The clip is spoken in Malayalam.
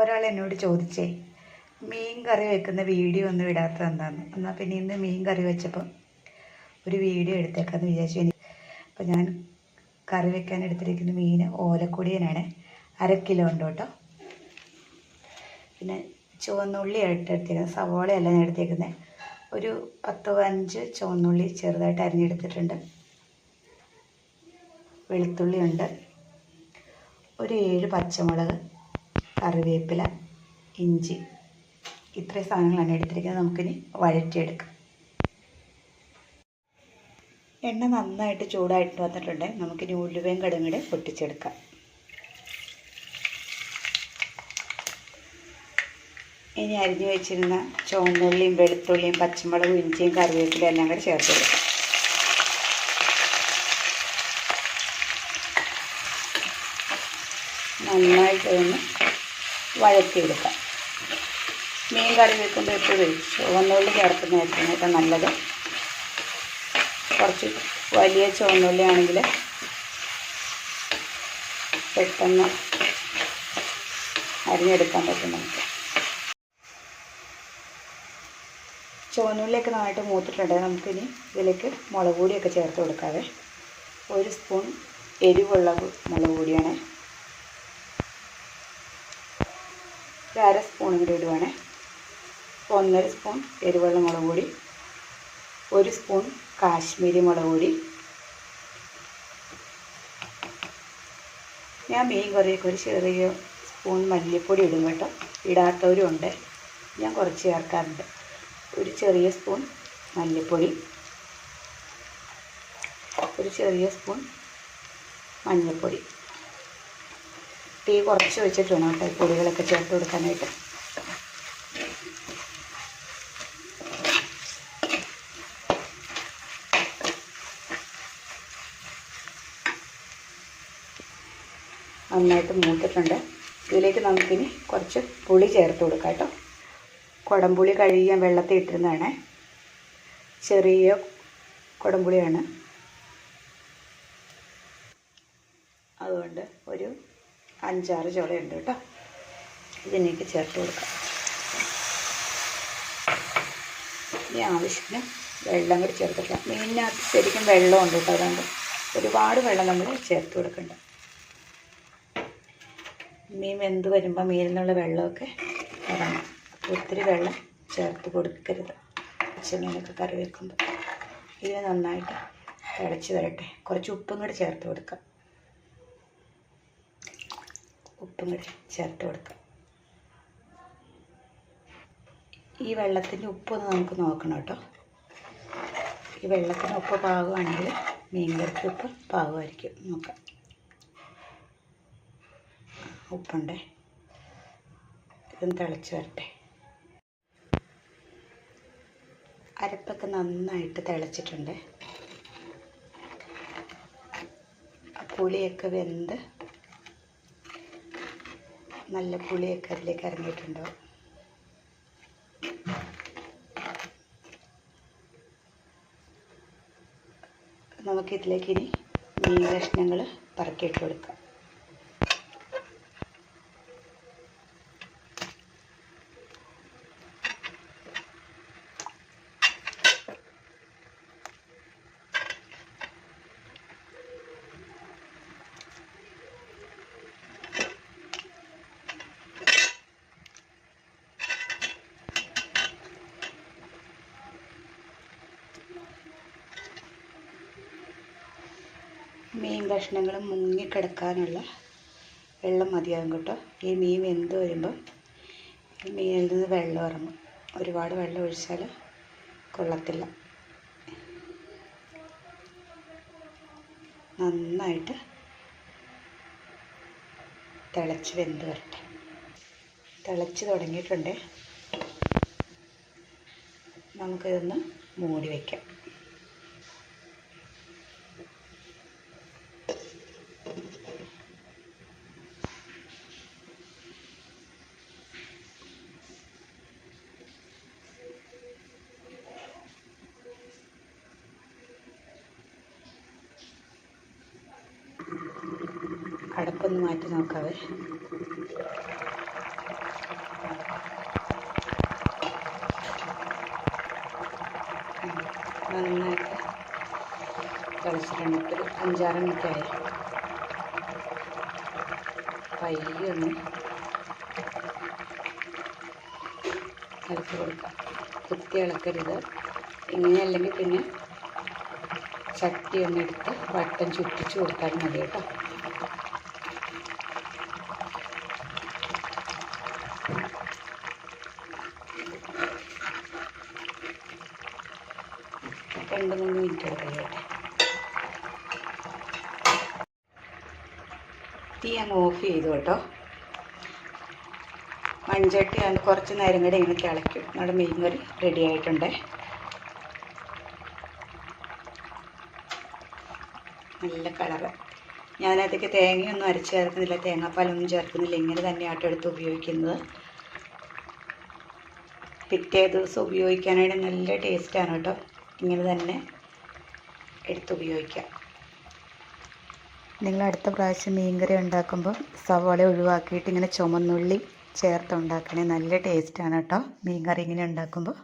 ഒരാൾ എന്നോട് ചോദിച്ചേ മീൻ കറി വെക്കുന്ന വീഡിയോ ഒന്നും ഇടാത്തത് എന്താന്ന്? എന്നാൽ പിന്നെ ഇന്ന് മീൻ കറി വെച്ചപ്പം ഒരു വീഡിയോ എടുത്തേക്കാന്ന് വിചാരിച്ചു. എനിക്ക് അപ്പോൾ ഞാൻ കറി വെക്കാൻ എടുത്തിരിക്കുന്ന മീൻ ഓലക്കൊടിയനാണ്. അര കിലോ ഉണ്ട് കേട്ടോ. പിന്നെ ചുവന്നുള്ളിയായിട്ട് എടുത്തേക്കുന്നത് സവോളയല്ല ഞാൻ എടുത്തേക്കുന്നത് ഒരു പത്ത് അഞ്ച് ചുവന്നുള്ളി ചെറുതായിട്ട് അരിഞ്ഞെടുത്തിട്ടുണ്ട്. വെളുത്തുള്ളി ഉണ്ട്. ഒരു ഏഴ് പച്ചമുളക്. കറിവേപ്പില ഇഞ്ചി ഇത്രയും സാധനങ്ങളാണ് എടുത്തിരിക്കുന്നത്. നമുക്കിനി വഴറ്റിയെടുക്കാം. എണ്ണ നന്നായിട്ട് ചൂടായിട്ട് വന്നിട്ടുണ്ട്. നമുക്കിനി ഉലുവയും കടുങ്ങടെ പൊട്ടിച്ചെടുക്കാം. ഇനി അരിഞ്ഞു വെച്ചിരുന്ന ചുവന്നുള്ളിയും വെളുത്തുള്ളിയും പച്ചമുളകും ഇഞ്ചിയും കറിവേപ്പിലയും എല്ലാം കൂടെ ചേർത്ത് കൊടുക്കാം. നന്നായിട്ട് ഒന്ന് വഴറ്റിയെടുക്കാം. മീൻ കറി വെക്കുമ്പോൾ എപ്പോഴും ചുവന്നുള്ളി ചേർക്കുന്നതായിരിക്കും ഏറ്റവും നല്ലത്. കുറച്ച് വലിയ ചുവന്നുള്ളി ആണെങ്കിൽ പെട്ടെന്ന് അരിഞ്ഞെടുക്കാൻ പറ്റും നമുക്ക്. ചുവന്നുള്ളിയൊക്കെ നന്നായിട്ട് മൂത്തിട്ടുണ്ട്. നമുക്കിനി ഇതിലേക്ക് മുളക് പൊടിയൊക്കെ ചേർത്ത് കൊടുക്കാവേ. ഒരു സ്പൂൺ എരിവുള്ള മുളക് പൊടിയാണ് ഒരു അര സ്പൂൺ കൂടി ഇടുവാണേ. ഒന്നര സ്പൂൺ എരിവുള്ള മുളക് പൊടി ഒരു സ്പൂൺ കാശ്മീരി മുളക് പൊടി. ഞാൻ മീൻ കറിയൊക്കെ ഒരു ചെറിയ സ്പൂൺ മല്ലിപ്പൊടി ഇടും കേട്ടോ. ഇടാത്തവരും ഉണ്ട്. ഞാൻ കുറച്ച് ചേർക്കാറുണ്ട്. ഒരു ചെറിയ സ്പൂൺ മല്ലിപ്പൊടി ഒരു ചെറിയ സ്പൂൺ മഞ്ഞൾപ്പൊടി തീ കുറച്ച് വെച്ചിട്ടുണ്ട് കേട്ടോ ഈ പൊടികളൊക്കെ ചേർത്ത് കൊടുക്കാനായിട്ട്. നന്നായിട്ട് മൂത്തിട്ടുണ്ട്. ഇതിലേക്ക് നമുക്കിനി കുറച്ച് പുളി ചേർത്ത് കൊടുക്കാം കേട്ടോ. കുടംപുളി കഴുകിയാൽ വെള്ളത്തിൽ ഇട്ടിരുന്നതാണ്. ചെറിയ കുടംപുളിയാണ്. അതുകൊണ്ട് ഒരു അഞ്ചാറ് ചുളയുണ്ട് കേട്ടോ. ഇതിനേക്ക് ചേർത്ത് കൊടുക്കാം. ഇനി ആവശ്യത്തിന് വെള്ളം കൂടി ചേർത്തിട്ട് മീനിനകത്ത് ശരിക്കും വെള്ളമുണ്ട് കേട്ടോ അതുകൊണ്ട് ഒരുപാട് വെള്ളം നമ്മൾ ചേർത്ത് കൊടുക്കണ്ട. മീൻ വെന്ത് വരുമ്പോൾ മീനിൽ നിന്നുള്ള വെള്ളമൊക്കെ അപ്പോൾ ഒത്തിരി വെള്ളം ചേർത്ത് കൊടുക്കരുത്. പച്ചമീനൊക്കെ കറി വെക്കുമ്പോൾ ഇത് നന്നായിട്ട് തിളച്ച് വരട്ടെ. കുറച്ച് ഉപ്പും കൂടി ചേർത്ത് കൊടുക്കാം. ഉപ്പും കൂടി ചേർത്ത് കൊടുക്കാം. ഈ വെള്ളത്തിന്റെ ഉപ്പൊന്ന് നമുക്ക് നോക്കണം കേട്ടോ. ഈ വെള്ളത്തിന് ഉപ്പ് പാകമാണെങ്കിൽ മീൻ കറിക്ക് ഉപ്പ് പാകമായിരിക്കും. നോക്കാം. ഉപ്പുണ്ടേ. ഇതൊന്ന് തിളച്ച് വരട്ടെ. അരപ്പൊക്കെ നന്നായിട്ട് തിളച്ചിട്ടുണ്ട്. പുളിയൊക്കെ വെന്ത് നല്ല പുളിയൊക്കെ അതിലേക്ക് ഇറങ്ങിയിട്ടുണ്ടാവും നമുക്കിതിലേക്ക് ഇനി മീൻ കഷ്ണങ്ങൾ പറക്കിയിട്ട് കൊടുക്കാം. മീൻ കഷ്ണങ്ങൾ മുങ്ങിക്കിടക്കാനുള്ള വെള്ളം മതിയാകും കേട്ടോ. ഈ മീൻ വെന്ത് വരുമ്പോൾ ഈ മീനിൽ നിന്ന് വെള്ളം ഇറങ്ങും. ഒരുപാട് വെള്ളം ഒഴിച്ചാൽ കൊള്ളത്തില്ല. നന്നായിട്ട് തിളച്ച് വെന്ത് വരട്ടെ. തിളച്ച് തുടങ്ങിയിട്ടുണ്ട്. നമുക്കിതൊന്ന് മൂടി വയ്ക്കാം അടുപ്പൊന്ന് മാറ്റി നോക്കാവേ. നന്നായിട്ട് തിളച്ചിട്ടുണ്ട്. ഒരു അഞ്ചാറ് മിനിറ്റായി പയ്യൊന്ന് ഇളക്കി കൊടുക്കാം. കുത്തി ഇളക്കരുത്. ഇങ്ങനെയല്ലെങ്കിൽ പിന്നെ ചട്ടി ഒന്ന് എടുത്ത് വട്ടം ചുറ്റിച്ച് കൊടുത്താലും മതി കേട്ടോ. രണ്ട് മൂന്ന് മിനിറ്റ് കഴിയട്ടെ തീ അങ്ങ് ഓഫ് ചെയ്തു കേട്ടോ. മൺചട്ടി അത് കുറച്ച് നേരം കൂടെ ഇങ്ങനെ തിളയ്ക്കും. നമ്മുടെ മീൻ കറി റെഡി ആയിട്ടുണ്ട്. നല്ല കളറ് ഞാനതിലേക്ക് തേങ്ങയൊന്നും അരച്ച് ചേർക്കുന്നില്ല. തേങ്ങാപ്പാലൊന്നും ചേർക്കുന്നില്ല. ഇങ്ങനെ തന്നെ ആട്ടോ എടുത്ത് ഉപയോഗിക്കുന്നത്. പിറ്റേ ദിവസം ഉപയോഗിക്കാനായിട്ട് നല്ല ടേസ്റ്റാണ് കേട്ടോ. ഇങ്ങനെ തന്നെ എടുത്ത് ഉപയോഗിക്കാം നിങ്ങൾ അടുത്ത പ്രാവശ്യം മീൻകറി ഉണ്ടാക്കുമ്പോൾ സവാള ഒഴിവാക്കിയിട്ട് ഇങ്ങനെ ചുമന്നുള്ളി ചേർത്ത് ഉണ്ടാക്കണേ. നല്ല ടേസ്റ്റാണ് കേട്ടോ. മീൻകറി ഇങ്ങനെ ഉണ്ടാക്കുമ്പോൾ.